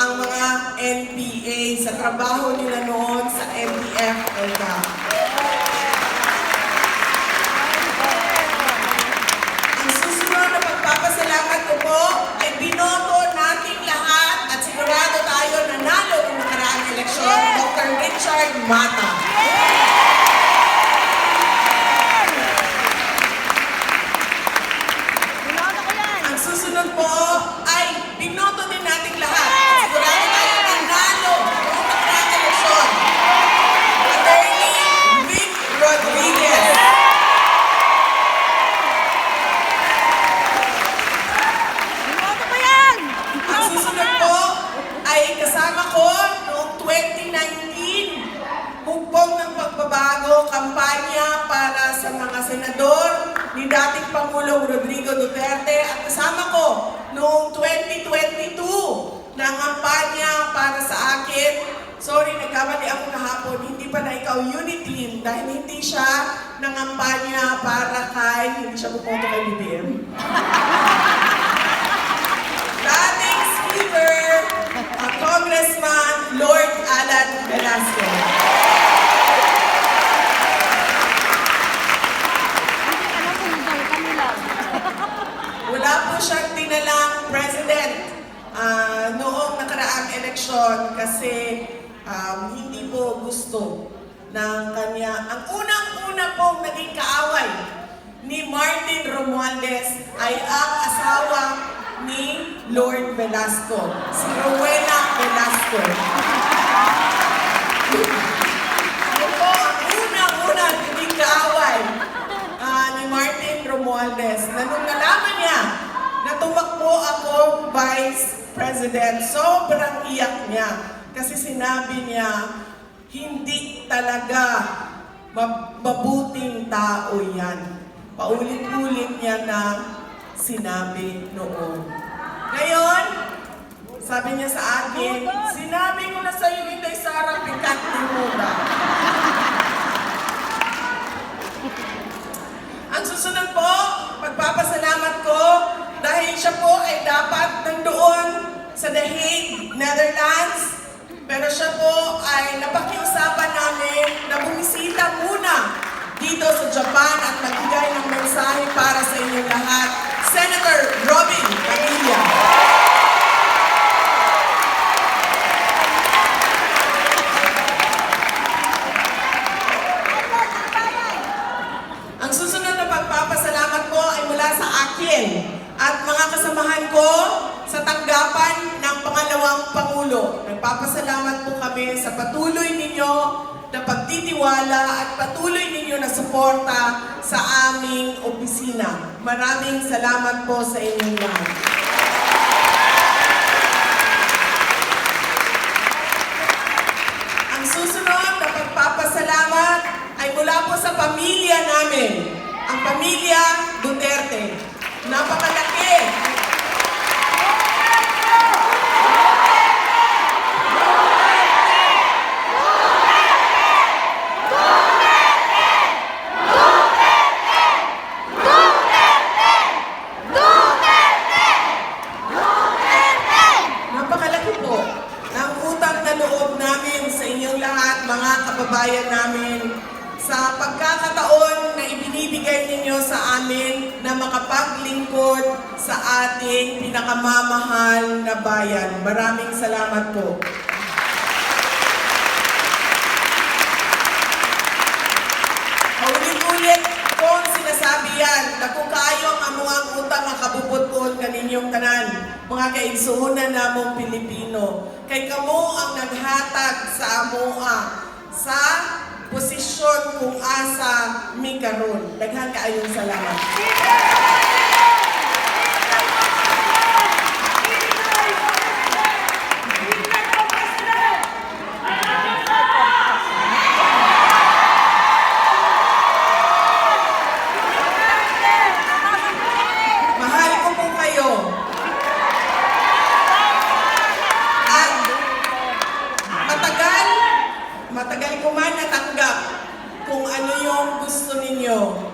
ang mga NPA sa trabaho nila noon sa MPF ELGA. Ang susunod na pagpapasalamat ko po ay binoto nating lahat at sigurado tayo nanalo ng nakaraang eleksyon, Dr. Richard Mata. Binoto ko yan! Ang susunod po ay binoto din nating lahat. At sigurado tayo nanalo ng nakaraang eleksyon. Attorney Vic Rodriguez. Binoto ko yan! Ang susunod po ay kasama ko noong 2019. Hugpong ng pagbabago, kampanya para sa mga senador ni dating Pangulong Rodrigo Duterte at kasama ko noong 2022 ng kampanya para sa akin. Sorry, nagkamali ako kahapon. Hindi pa na ikaw unity dahil hindi siya nangampanya para kay, hindi siya pupunta kay BBM. dating Speaker, uh, Congressman Lord Alan Velasquez. Hindi alam kung hanggang kami lang. Wala po siyang tinalang president ah, noong eleksyon kasi um, hindi po gusto ng kanya. Ang unang-una pong naging kaaway ni Martin Romualdez ay ang asawa ni Lord Velasco, si Rowena Velasco. Yun po ang unang-unang naging kaaway ah, ni Martin Romualdez na nung nalaman niya na tumakbo ako Vice President, sobrang iyak niya. Kasi sinabi niya, hindi talaga mab- mabuting tao yan. Paulit-ulit niya na sinabi noon. Ngayon, sabi niya sa akin, sinabi ko na sa'yo, Inday Sara, pikat ni Mura. Ang susunod po, magpapasalamat ko dahil siya po ay dapat nandoon sa The Hague, Netherlands. Pero siya po ay napakiusapan namin na bumisita muna dito sa Japan at magbigay ng mensahe para sa inyong lahat. Senator Robin Padilla. Ang susunod na pagpapasalamat ko ay mula sa akin at mga kasamahan ko sa tanggapan ng pangalawang Pangulo. Nagpapasalamat po kami sa patuloy ninyo na pagtitiwala at patuloy ninyo na suporta sa aming opisina. Maraming salamat po sa inyong lahat. Ang susunod na pagpapasalamat ay mula po sa pamilya namin, ang pamilya Duterte. Napakalaki po ng utang na loob namin sa inyong lahat, mga kababayan namin, sa pagkakataon na ibinibigay ninyo sa amin na makapaglingkod sa ating pinakamamahal na bayan. Maraming salamat po. Paulit-ulit kong sinasabi yan na kung kayo ang amuang utang ang kabupot-on kaninyong tanan, mga kaigsuunan namong Pilipino, kay kamo ang naghatag sa amoa sa posisyon kung asa mi karon. Daghan kaayong salamat. gusto ninyo.